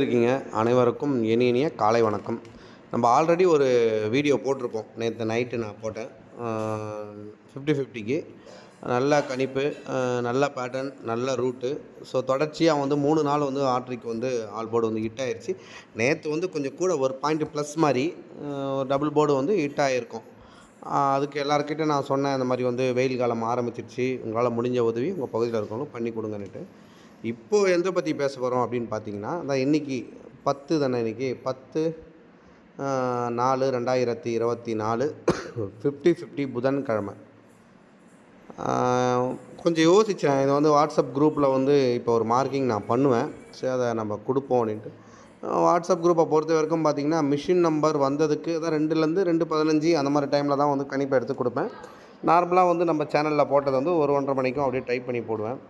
இருக்கீங்க. அனைவருக்கும் இனி இனிய காலை வணக்கம். நம்ம ஆல்ரெடி ஒரு வீடியோ போட்டிருப்போம் நேற்று நைட்டு நான் போட்டேன். ஃபிஃப்டி ஃபிஃப்டிக்கு நல்ல கணிப்பு நல்ல பேட்டர்ன் நல்ல ரூட்டு ஸோ தொடர்ச்சியாக வந்து மூணு நாள் வந்து ஆட்ரிக்கு வந்து ஆல் போர்டு வந்து ஹிட் ஆயிடுச்சு நேற்று வந்து கொஞ்சம் கூட ஒரு பாயிண்ட் ப்ளஸ் மாதிரி ஒரு டபுள் போர்டு வந்து ஹிட் ஆகிருக்கும் அதுக்கு எல்லாருக்கிட்ட நான் சொன்னேன் இந்த மாதிரி வந்து வெயில் காலம் ஆரம்பிச்சிருச்சு. உங்களால் முடிஞ்ச உதவி உங்கள் பகுதியில் இருக்கவங்களும் பண்ணி கொடுங்கன்னுட்டு. இப்போது எந்த பற்றி பேச போகிறோம் அப்படின்னு பார்த்தீங்கன்னா அதான் இன்றைக்கி பத்து தானே இன்றைக்கி பத்து நாலு ரெண்டாயிரத்தி இருபத்தி நாலு ஃபிஃப்டி ஃபிஃப்டி புதன்கிழமை. கொஞ்சம் யோசித்தேன் இது வந்து வாட்ஸ்அப் குரூப்பில் வந்து இப்போ ஒரு மார்க்கிங் நான் பண்ணுவேன். சரி அதை நம்ம கொடுப்போம் அப்படின்ட்டு. வாட்ஸ்அப் குரூப்பை பொறுத்த வரைக்கும் பார்த்தீங்கன்னா மிஷின் நம்பர் வந்ததுக்கு தான் ரெண்டுலேருந்து ரெண்டு பதினஞ்சு அந்த மாதிரி டைமில் தான் வந்து கணிப்பை எடுத்து கொடுப்பேன். நார்மலாக வந்து நம்ம சேனலில் போட்டதை வந்து ஒரு ஒன்றரை மணிக்கும் அப்படியே டைப் பண்ணி போடுவேன்.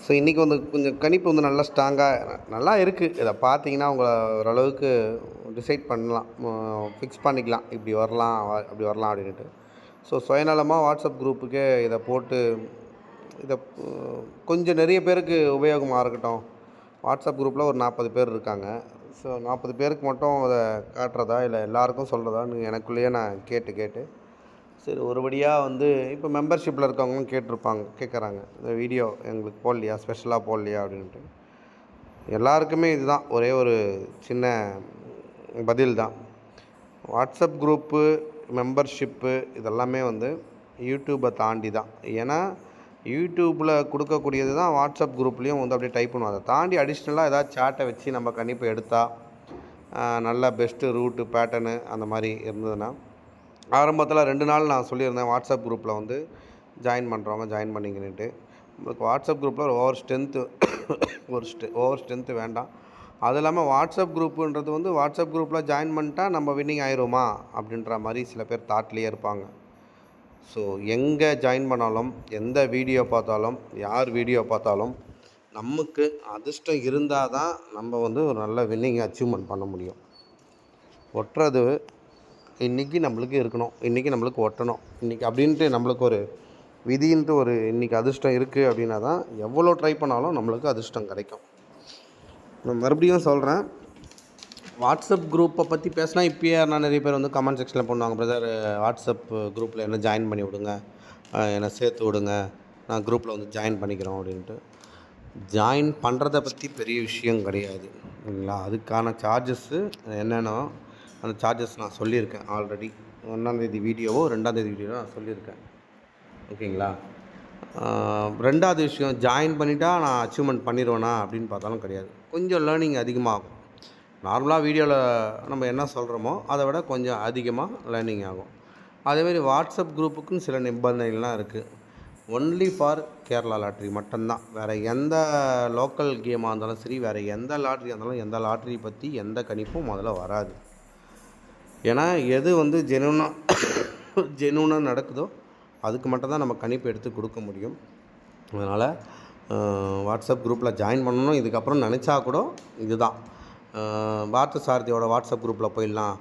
ஸோ இன்றைக்கி வந்து கொஞ்சம் கணிப்பு வந்து நல்லா ஸ்ட்ராங்காக நல்லா இருக்குது இதை பார்த்தீங்கன்னா உங்களை ஓரளவுக்கு டிசைட் பண்ணலாம். ஃபிக்ஸ் பண்ணிக்கலாம். இப்படி வரலாம் வ- அப்படி வரலாம் அப்படின்ட்டு ஸோ சுயநலமாக வாட்ஸ்அப் குரூப்புக்கே இதை போட்டு இதை கொஞ்சம் நிறைய பேருக்கு உபயோகமாக இருக்கட்டும். வாட்ஸ்அப் குரூப்பில் ஒரு நாற்பது பேர் இருக்காங்க. ஸோ நாற்பது பேருக்கு மட்டும் அதை காட்டுறதா இல்லை எல்லாருக்கும் சொல்கிறதான்னு எனக்குள்ளேயே நான் கேட்டு கேட்டு சரி ஒருபடியாக வந்து இப்போ மெம்பர்ஷிப்பில் இருக்கவங்களும் கேட்டிருப்பாங்க கேட்குறாங்க இந்த வீடியோ எங்களுக்கு போடலையா ஸ்பெஷலாக போடலையா அப்படின்ட்டு. எல்லாருக்குமே இதுதான் ஒரே ஒரு சின்ன பதில் தான். வாட்ஸ்அப் குரூப்பு மெம்பர்ஷிப்பு இதெல்லாமே வந்து யூடியூப்பை தாண்டி தான். ஏன்னா யூடியூப்பில் கொடுக்கக்கூடியது தான் வாட்ஸ்அப் குரூப்லேயும் வந்து அப்படியே டைப் பண்ணுவோம் அதை தாண்டி அடிஷ்னலாக ஏதாவது சேட்டை வச்சு நம்ம கண்டிப்பாக எடுத்தால் நல்ல பெஸ்ட்டு ரூட்டு பேட்டர்னு அந்த மாதிரி இருந்ததுன்னா ஆரம்பத்தில் ரெண்டு நாள் நான் சொல்லியிருந்தேன் வாட்ஸ்அப் குரூப்பில் வந்து ஜாயின் பண்ணுறவங்க ஜாயின் பண்ணிக்கின்னுட்டு உங்களுக்கு வாட்ஸ்அப் குரூப்பில் ஒரு ஓவர் ஸ்ட்ரென்த்து ஒரு ஸ்ட்ரெ ஓவர் ஸ்ட்ரென்த்து வேண்டாம். அது இல்லாமல் வாட்ஸ்அப் குரூப்புன்றது வந்து வாட்ஸ்அப் குரூப்பில் ஜாயின் பண்ணிட்டா நம்ம வின்னிங் ஆயிருமா? அப்படின்ற மாதிரி சில பேர் தாட்லேயே இருப்பாங்க. ஸோ எங்கே ஜாயின் பண்ணாலும் எந்த வீடியோ பார்த்தாலும் யார் வீடியோ பார்த்தாலும் நமக்கு அதிர்ஷ்டம் இருந்தால் தான் நம்ம வந்து ஒரு நல்ல வின்னிங் அச்சீவ்மெண்ட் பண்ண முடியும். ஒட்டுறது இன்றைக்கி நம்மளுக்கு இருக்கணும். இன்றைக்கி நம்மளுக்கு ஒட்டணும். இன்றைக்கி அப்படின்ட்டு நம்மளுக்கு ஒரு விதின்ட்டு ஒரு இன்றைக்கி அதிர்ஷ்டம் இருக்குது அப்படின்னா தான் எவ்வளோ ட்ரை பண்ணாலும் நம்மளுக்கு அதிர்ஷ்டம் கிடைக்கும். நான் மறுபடியும் சொல்கிறேன் வாட்ஸ்அப் குரூப்பை பற்றி பேசினா இப்போயே நான் நிறைய பேர் வந்து கமெண்ட் செக்ஷனில் பண்ணுவாங்க பிரதர் வாட்ஸ்அப் குரூப்பில் என்ன ஜாயின் பண்ணி விடுங்க. என்னை சேர்த்து விடுங்க. நான் குரூப்பில் வந்து ஜாயின் பண்ணிக்கிறோம். அப்படின்ட்டு. ஜாயின் பண்ணுறத பற்றி பெரிய விஷயம் கிடையாது. சரிங்களா அதுக்கான சார்ஜஸ்ஸு என்னென்னா அந்த சார்ஜஸ் நான் சொல்லியிருக்கேன் ஆல்ரெடி ஒன்றாந்தேதி வீடியோவோ ரெண்டாந்தேதி வீடியோவோ நான் சொல்லியிருக்கேன். ஓகேங்களா? ரெண்டாவது விஷயம் ஜாயின் பண்ணிட்டா நான் அச்சீவ்மெண்ட் பண்ணிடுவேனா அப்படின்னு பார்த்தாலும் கிடையாது. கொஞ்சம் லேர்னிங் அதிகமாகும். நார்மலாக வீடியோவில் நம்ம என்ன சொல்கிறோமோ அதை விட கொஞ்சம் அதிகமாக லேர்னிங் ஆகும். அதேமாரி வாட்ஸ்அப் குரூப்புக்குன்னு சில நிபந்தனைகள்லாம் இருக்குது ஒன்லி ஃபார் கேரளா லாட்ரி மட்டும்தான். வேறு எந்த லோக்கல் கேமாக இருந்தாலும் சரி வேறு எந்த லாட்ரியாக இருந்தாலும் எந்த லாட்ரி பற்றி எந்த கணிப்பும் முதல்ல வராது. ஏன்னா எது வந்து ஜெனுனாக ஜெனுனாக நடக்குதோ அதுக்கு மட்டும்தான் நம்ம கணிப்பு எடுத்து கொடுக்க முடியும். அதனால் வாட்ஸ்அப் குரூப்பில் ஜாயின் பண்ணணும். இதுக்கப்புறம் நினச்சா கூட இதுதான். வார்த்த சாரதியோட வாட்ஸ்அப் குரூப்பில் போயிடலாம்.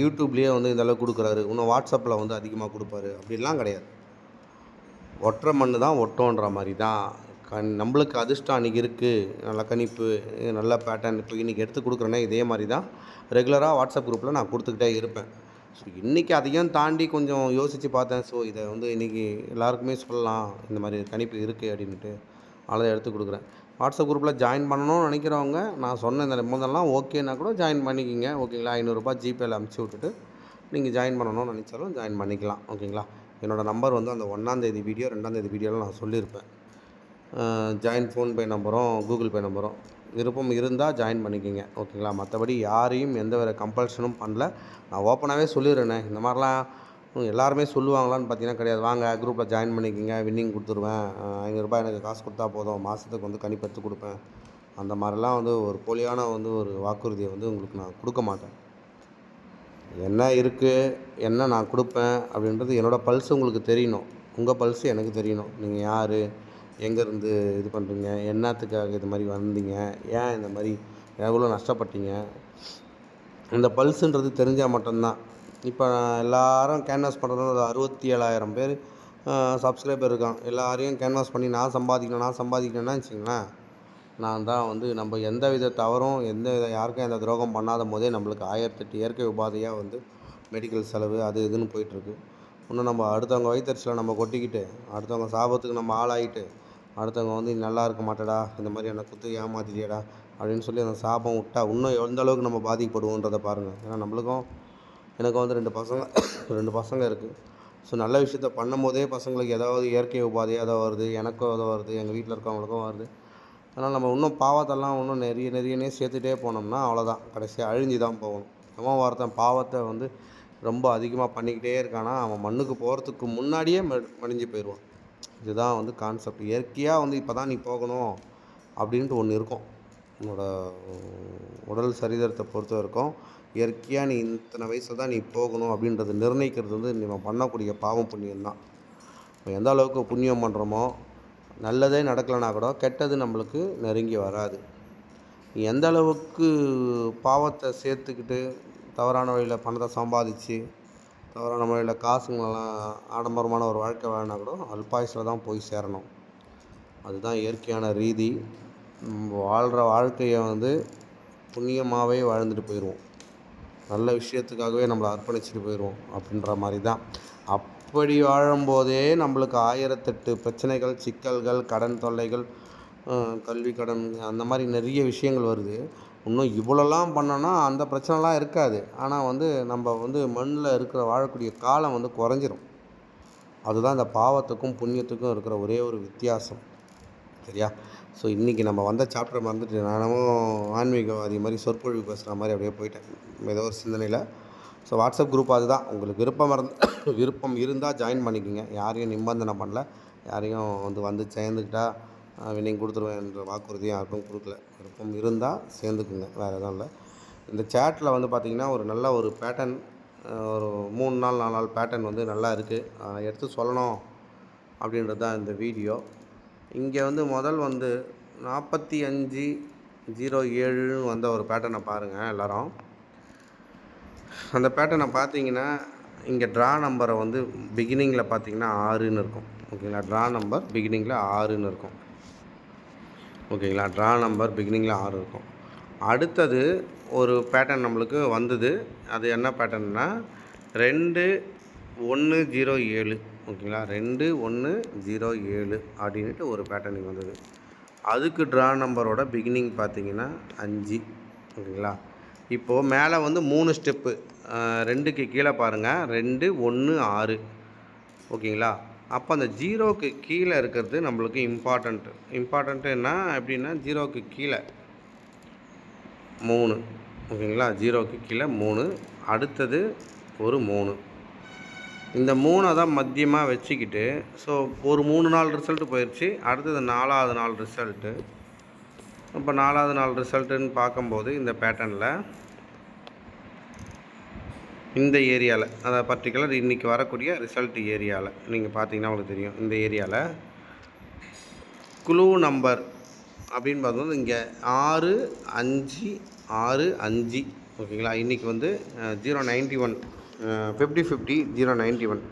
யூடியூப்லேயே வந்து இந்த கொடுக்குறாரு. இன்னும் வாட்ஸ்அப்பில் வந்து அதிகமாக கொடுப்பாரு. அப்படிலாம் கிடையாது. ஒட்டுற மண்ணு தான் ஒட்டோன்ற மாதிரி தான். கண் நம்மளுக்கு அதிர்ஷ்டம் அன்றைக்கி இருக்குது நல்ல கணிப்பு நல்ல பேட்டர்ன் இப்போ இன்றைக்கி எடுத்து கொடுக்குறேன்னா இதே மாதிரி தான் ரெகுலராக வாட்ஸ்அப் குரூப்பில் நான் கொடுத்துக்கிட்டே இருப்பேன். ஸோ இன்றைக்கி அதையும் தாண்டி கொஞ்சம் யோசித்து பார்த்தேன். ஸோ இதை வந்து இன்றைக்கி எல்லாருக்குமே சொல்லலாம். இந்த மாதிரி கணிப்பு இருக்குது அப்படின்ட்டு அதை எடுத்து கொடுக்குறேன். வாட்ஸ்அப் குரூப்பில் ஜாயின் பண்ணணும்னு நினைக்கிறவங்க நான் சொன்ன இந்த நிபந்தனைலாம் ஓகேனா கூட ஜாயின் பண்ணிக்கிங்க. ஓகேங்களா ஐநூறுரூபா ஜிபேயில் அமுச்சு விட்டுட்டு நீங்கள் ஜாயின் பண்ணணும்னு நினச்சாலும் ஜாயின் பண்ணிக்கலாம். ஓகேங்களா என்னோடய நம்பர் வந்து அந்த ஒன்றாந்தேதி வீடியோ ரெண்டாந்தேதி வீடியோவில் நான் சொல்லியிருப்பேன். ஜாயின் ஃபோன்பே நம்பரும் கூகுள் பே நம்பரும் விருப்பம் இருந்தால் ஜாயின் பண்ணிக்கோங்க. ஓகேங்களா மற்றபடி யாரையும் எந்த வித கம்பல்ஷனும் பண்ணல. நான் ஓப்பனாகவே சொல்லிடுறேனே. இந்த மாதிரிலாம் எல்லாருமே சொல்லுவாங்களான்னு பார்த்தீங்கன்னா கிடையாது. வாங்க குரூப்பில் ஜாயின் பண்ணிக்கோங்க வின்னிங் கொடுத்துருவேன். ஐநூறுரூபா எனக்கு காசு கொடுத்தா போதும். மாதத்துக்கு வந்து கணிப்பெடுத்து கொடுப்பேன். அந்த மாதிரிலாம் வந்து ஒரு போலியான வந்து ஒரு வாக்குறுதியை வந்து உங்களுக்கு நான் கொடுக்க மாட்டேன். என்ன இருக்குது என்ன நான் கொடுப்பேன்? அப்படின்றது என்னோடய பல்ஸ் உங்களுக்கு தெரியணும். உங்கள் பல்ஸ் எனக்கு தெரியணும். நீங்கள் யார்? எங்கேருந்து இது பண்ணுறீங்க? என்னத்துக்காக இது மாதிரி வந்தீங்க? ஏன் இந்த மாதிரி எவ்வளோ நஷ்டப்பட்டீங்க? இந்த பல்ஸுன்றது தெரிஞ்சால் மட்டும்தான். இப்போ எல்லாரும் கேன்வாஸ் பண்ணுறது ஒரு அறுபத்தி ஏழாயிரம் பேர் சப்ஸ்கிரைபர் இருக்கான் எல்லாரையும் கேன்வாஸ் பண்ணி நான் சம்பாதிக்கணும் நான் சம்பாதிக்கணும்னா வச்சுங்களேன் நான் தான் வந்து நம்ம எந்த வித தவறும் எந்த வித யாருக்கும் எந்த துரோகம் பண்ணாத போதே நம்மளுக்கு ஆயிரத்தெட்டு இயற்கை உபாதையாக வந்து மெடிக்கல் செலவு அது இதுன்னு போயிட்டுருக்கு. இன்னும் நம்ம அடுத்தவங்க வயிற்றுச்சில் நம்ம கொட்டிக்கிட்டு அடுத்தவங்க சாபத்துக்கு நம்ம ஆளாகிட்டு அடுத்தவங்க வந்து நல்லா இருக்க மாட்டேடா இந்த மாதிரி என்னை குத்து ஏமாத்திட்டியடா அப்படின்னு சொல்லி அந்த சாபம் விட்டா இன்னும் எந்த அளவுக்கு நம்ம பாதிக்கப்படுவோன்றதை பாருங்கள் ஏன்னா நம்மளுக்கும் எனக்கும் வந்து ரெண்டு பசங்க ரெண்டு பசங்க இருக்குது ஸோ நல்ல விஷயத்த பண்ணும் போதே பசங்களுக்கு ஏதாவது இயற்கை உபாதை ஏதாவது வருது எனக்கும் ஏதோ வருது எங்கள் வீட்டில் இருக்கவங்களுக்கும் வருது. அதனால் நம்ம இன்னும் பாவத்தெல்லாம் இன்னும் நிறைய நிறையனே சேர்த்துட்டே போனோம்னா அவ்வளோதான் கடைசியாக அழிஞ்சு தான் போகணும். அவன் ஒருத்தன் பாவத்தை வந்து ரொம்ப அதிகமாக பண்ணிக்கிட்டே இருக்கானா அவன் மண்ணுக்கு போகிறதுக்கு முன்னாடியே மடிஞ்சு போயிடுவான். இதுதான் வந்து கான்செப்ட் இயற்கையாக வந்து இப்போ தான் நீ போகணும் அப்படின்ட்டு ஒன்று இருக்கும். உன்னோட உடல் சரீரத்தை பொறுத்த வரைக்கும் இயற்கையாக நீ இத்தனை வயசு தான் நீ போகணும் அப்படின்றத நிர்ணயிக்கிறது வந்து நம்ம பண்ணக்கூடிய பாவம் புண்ணியம் தான். இப்போ எந்த அளவுக்கு புண்ணியம் பண்ணுறோமோ நல்லதே நடக்கலைனா கூட கெட்டது நம்மளுக்கு நெருங்கி வராது. நீ எந்த அளவுக்கு பாவத்தை சேர்த்துக்கிட்டு தவறான வழியில் பணத்தை சம்பாதிச்சு தவிர நம்ம இல்லை காசுங்களெல்லாம் ஆடம்பரமான ஒரு வாழ்க்கை வாழினா கூட அல்பாயுசில் தான் போய் சேரணும். அதுதான் இயற்கையான ரீதி. நம்ம வாழ்கிற வாழ்க்கையை வந்து புண்ணியமாகவே வாழ்ந்துட்டு போயிடுவோம். நல்ல விஷயத்துக்காகவே நம்மளை அர்ப்பணிச்சுட்டு போயிடுவோம் அப்படின்ற மாதிரி தான். அப்படி வாழும்போதே நம்மளுக்கு ஆயிரத்தெட்டு பிரச்சனைகள் சிக்கல்கள் கடன் தொல்லைகள் கல்வி கடன் அந்த மாதிரி நிறைய விஷயங்கள் வருது. இன்னும் இவ்வளோலாம் பண்ணோன்னா அந்த பிரச்சனைலாம் இருக்காது. ஆனால் வந்து நம்ம வந்து மண்ணில் இருக்கிற வாழக்கூடிய காலம் வந்து குறைஞ்சிரும். அதுதான் இந்த பாவத்துக்கும் புண்ணியத்துக்கும் இருக்கிற ஒரே ஒரு வித்தியாசம். சரியா? ஸோ இன்றைக்கி நம்ம வந்த சாப்டர் மறந்துட்டு நானும் ஆன்மீகவாதி மாதிரி சொற்பொழிவு பேசுகிற மாதிரி அப்படியே போயிட்டேன். ஏதோ ஒரு சிந்தனையில். ஸோ வாட்ஸ்அப் குரூப் அதுதான் உங்களுக்கு விருப்பம் இருந்து விருப்பம் இருந்தால் ஜாயின் பண்ணிக்கோங்க. யாரையும் நிபந்தனை பண்ணல. யாரையும் வந்து வந்து சேர்ந்துக்கிட்டால் வின்னிங் கொடுத்துருவேன்ற வாக்குறுதியும் யாருக்கும் கொடுக்கல. விருப்பம் இருந்தால் சேர்ந்துக்குங்க. வேறு எதுவும் இல்லை. இந்த சேட்டில் வந்து பார்த்திங்கன்னா ஒரு நல்ல ஒரு பேட்டர்ன் ஒரு மூணு நாள் நாலு நாள் பேட்டர்ன் வந்து நல்லா இருக்குது எடுத்து சொல்லணும் அப்படின்றது தான் இந்த வீடியோ இங்கே வந்து முதல் வந்து நாற்பத்தி அஞ்சு ஜீரோ ஏழுன்னு வந்த ஒரு பேட்டர்னை பாருங்கள் எல்லாரும். அந்த பேட்டர்னை பார்த்தீங்கன்னா இங்கே ட்ரா நம்பரை வந்து பிகினிங்கில் பார்த்தீங்கன்னா ஆறுன்னு இருக்கும். ஓகேங்களா? ட்ரா நம்பர் பிகினிங்கில் ஆறுன்னு இருக்கும். ஓகேங்களா? ட்ரா நம்பர் பிகினிங்கில் ஆறு இருக்கும். அடுத்தது ஒரு பேட்டர்ன் நம்மளுக்கு வந்தது. அது என்ன பேட்டர்ன்னா ரெண்டு ஒன்று ஜீரோ ஏழு. ஓகேங்களா? ரெண்டு ஒன்று ஜீரோ ஏழு அப்படின்ட்டு ஒரு பேட்டர்னிங் வந்தது. அதுக்கு ட்ரா நம்பரோட பிகினிங் பார்த்தீங்கன்னா அஞ்சு. ஓகேங்களா? இப்போது மேலே வந்து மூணு ஸ்டெப்பு ரெண்டுக்கு கீழே பாருங்கள் ரெண்டு ஒன்று ஆறு. ஓகேங்களா? அப்போ அந்த ஜீரோக்கு கீழே இருக்கிறது நம்மளுக்கு இம்பார்ட்டண்ட்டு இம்பார்ட்டண்ட்டு என்ன எப்படின்னா ஜீரோக்கு கீழே மூணு. ஓகேங்களா? ஜீரோக்கு கீழே மூணு. அடுத்தது ஒரு மூணு. இந்த மூணை தான் மத்தியமாக வச்சுக்கிட்டு ஸோ ஒரு மூணு நாள் ரிசல்ட்டு போயிடுச்சு அடுத்தது நாலாவது நாள் ரிசல்ட்டு இப்போ நாலாவது நாள் ரிசல்ட்டுன்னு பார்க்கும்போது இந்த பேட்டர்னில் இந்த ஏரியாவில் அதாவது பர்டிகுலர் இன்றைக்கி வரக்கூடிய ரிசல்ட் ஏரியாவில் நீங்கள் பார்த்தீங்கன்னா உங்களுக்கு தெரியும். இந்த ஏரியாவில் குழு நம்பர் அப்படின்னு பார்க்கும்போது இங்கே ஆறு அஞ்சு ஆறு அஞ்சு. ஓகேங்களா இன்றைக்கி வந்து zero ninety one fifty fifty zero ninety one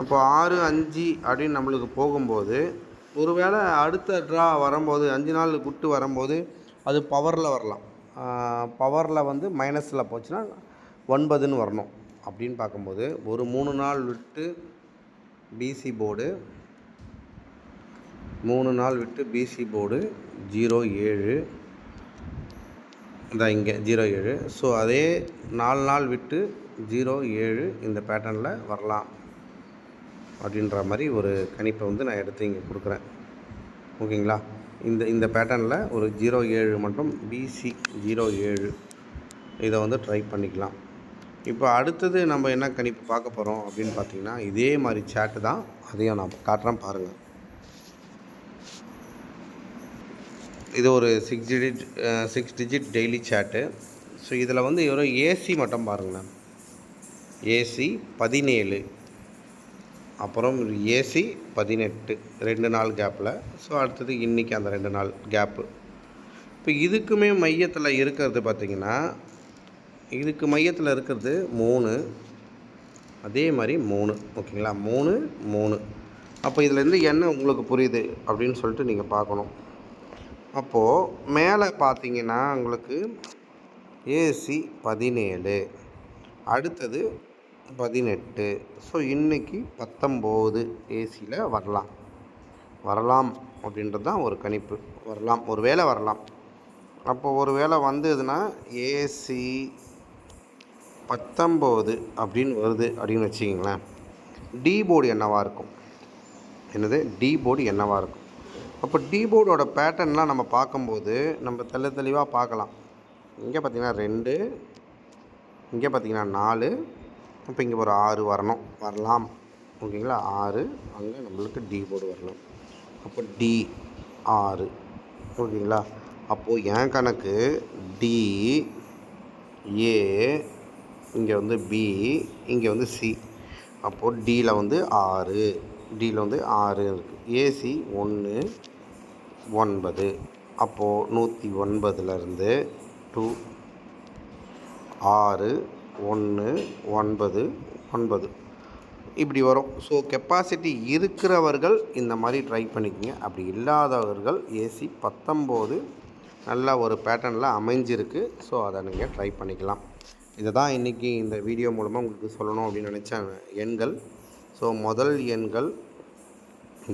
அப்போது ஆறு அஞ்சு அப்படின்னு நம்மளுக்கு போகும்போது ஒருவேளை அடுத்த ட்ரா வரும்போது அஞ்சு நாள் விட்டு வரும்போது அது பவரில் வரலாம். பவரில் வந்து மைனஸில் போச்சுன்னா ஒன்பதுன்னு வரணும் அப்படின்னு பார்க்கும்போது ஒரு மூணு நாள் விட்டு பிசி போர்டு மூணு நாள் விட்டு பிசி போர்டு ஜீரோ ஏழு. இந்த இங்கே ஜீரோ ஏழு. ஸோ அதே நாலு நாள் விட்டு ஜீரோ ஏழு இந்த பேட்டர்னில் வரலாம் அப்படின்ற மாதிரி ஒரு கணிப்பை வந்து நான் எடுத்து இங்கே கொடுக்குறேன். ஓகேங்களா? இந்த இந்த பேட்டர்னில் ஒரு ஜீரோ ஏழு மட்டும் பிசி ஜீரோ ஏழு. இதை வந்து ட்ரை பண்ணிக்கலாம். இப்போ அடுத்தது நம்ம என்ன கணிப்பு பார்க்க போகிறோம் அப்படின்னு பார்த்தீங்கன்னா இதே மாதிரி சேட்டு தான் அதையும் நான் காட்டுறேன் பாருங்கள் இது ஒரு six digit six digit daily chart so இதில் வந்து ஒரு ஏசி மட்டும் பாருங்களேன். ஏசி பதினேழு. அப்புறம் ஏசி பதினெட்டு. ரெண்டு நாள் கேப்பில் ஸோ அடுத்தது இன்றைக்கி அந்த ரெண்டு நாள் கேப்பு இப்போ இதுக்குமே மையத்தில் இருக்கிறது பார்த்திங்கன்னா இதுக்கு மையத்தில் இருக்கிறது மூணு. அதே மாதிரி மூணு. ஓகேங்களா? மூணு மூணு. அப்போ இதுலேருந்து என்ன உங்களுக்கு புரியுது அப்படின்னு சொல்லிட்டு நீங்கள் பார்க்கணும். அப்போது மேலே பார்த்தீங்கன்னா உங்களுக்கு ஏசி பதினேழு அடுத்தது பதினெட்டு. ஸோ இன்றைக்கி பத்தொம்போது ஏசியில் வரலாம். வரலாம் அப்படின்றது தான் ஒரு கணிப்பு. வரலாம். ஒரு வேளை வரலாம். அப்போ ஒரு வேளை வந்ததுன்னா ஏசி பத்தொம்போது அப்படின்னு வருது அப்படின்னு வச்சிங்களேன் டி போர்டு என்னவாக இருக்கும்? என்னது? டி போர்டு என்னவாக இருக்கும்? அப்போ டி போர்டோட பேட்டர்ன்லாம் நம்ம பார்க்கும்போது நம்ம தெள்ள தெளிவாக பார்க்கலாம். இங்கே பார்த்தீங்கன்னா ரெண்டு இங்கே பார்த்தீங்கன்னா நாலு இப்போ இங்கே ஒரு ஆறு வரணும். வரலாம். ஓகேங்களா? ஆறு அங்கே நம்மளுக்கு டி போர்டு வரலாம் அப்போ டி ஆறு. ஓகேங்களா? அப்போது என் கணக்கு டி ஏ இங்கே வந்து பி இங்கே வந்து சி அப்போது டியில் வந்து ஆறு. டியில் வந்து ஆறு இருக்குது ஏசி ஒன்று ஒன்பது. அப்போது நூற்றி ஒன்பதுலேருந்து டூ ஆறு ஒன்று ஒன்பது ஒன்பது. இப்படி வரும். ஸோ கெப்பாசிட்டி இருக்கிறவர்கள் இந்த மாதிரி ட்ரை பண்ணிக்கோங்க. அப்படி இல்லாதவர்கள் ஏசி பத்தொம்போது நல்ல ஒரு பேட்டர்னில் அமைஞ்சிருக்கு. ஸோ அதை நீங்கள் ட்ரை பண்ணிக்கலாம். இதை தான் இன்றைக்கி இந்த வீடியோ மூலமாக உங்களுக்கு சொல்லணும் அப்படின்னு நினச்சேன் எண்கள். ஸோ முதல் எண்கள்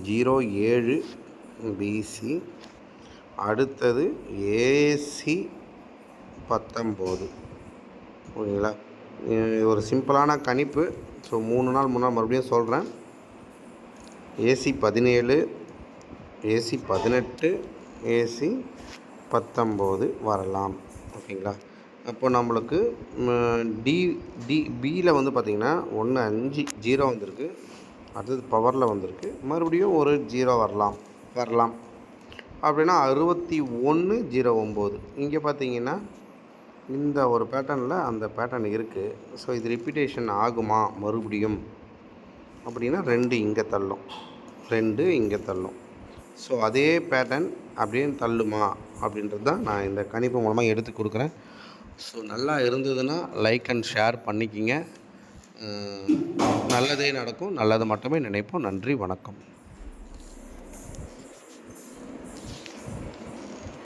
ஜீரோ ஏழு பிசி அடுத்தது ஏசி பத்தொம்போது. ஓகேங்களா ஒரு சிம்பிளான கணிப்பு. ஸோ மூணு நாள் முன்னாள் மறுபடியும் சொல்கிறேன் ஏசி பதினேழு ஏசி பதினெட்டு ஏசி பத்தொம்போது வரலாம். ஓகேங்களா? அப்போ நம்மளுக்கு டி டி பியில் வந்து பார்த்திங்கன்னா ஒன்று அஞ்சு ஜீரோ வந்திருக்கு. அடுத்தது பவரில் வந்திருக்கு. மறுபடியும் ஒரு ஜீரோ வரலாம். வரலாம். அப்படின்னா அறுபத்தி ஒன்று ஜீரோ ஒம்பது. இங்கே பார்த்தீங்கன்னா இந்த ஒரு பேட்டர்னில் அந்த பேட்டர்ன் இருக்குது ஸோ இது ரிப்பீட்டேஷன் ஆகுமா? மறுபடியும். அப்படின்னா ரெண்டு இங்கே தள்ளும். ரெண்டு இங்கே தள்ளும். ஸோ அதே பேட்டர்ன் அப்படியே தள்ளுமா? அப்படின்றது தான் நான் இந்த கணிப்பு மூலமாக எடுத்து கொடுக்குறேன். ஸோ நல்லா இருந்ததுன்னா லைக் அண்ட் ஷேர் பண்ணிக்கிங்க. நல்லதே நடக்கும் நல்லது மட்டுமே நினைப்போம். நன்றி வணக்கம்.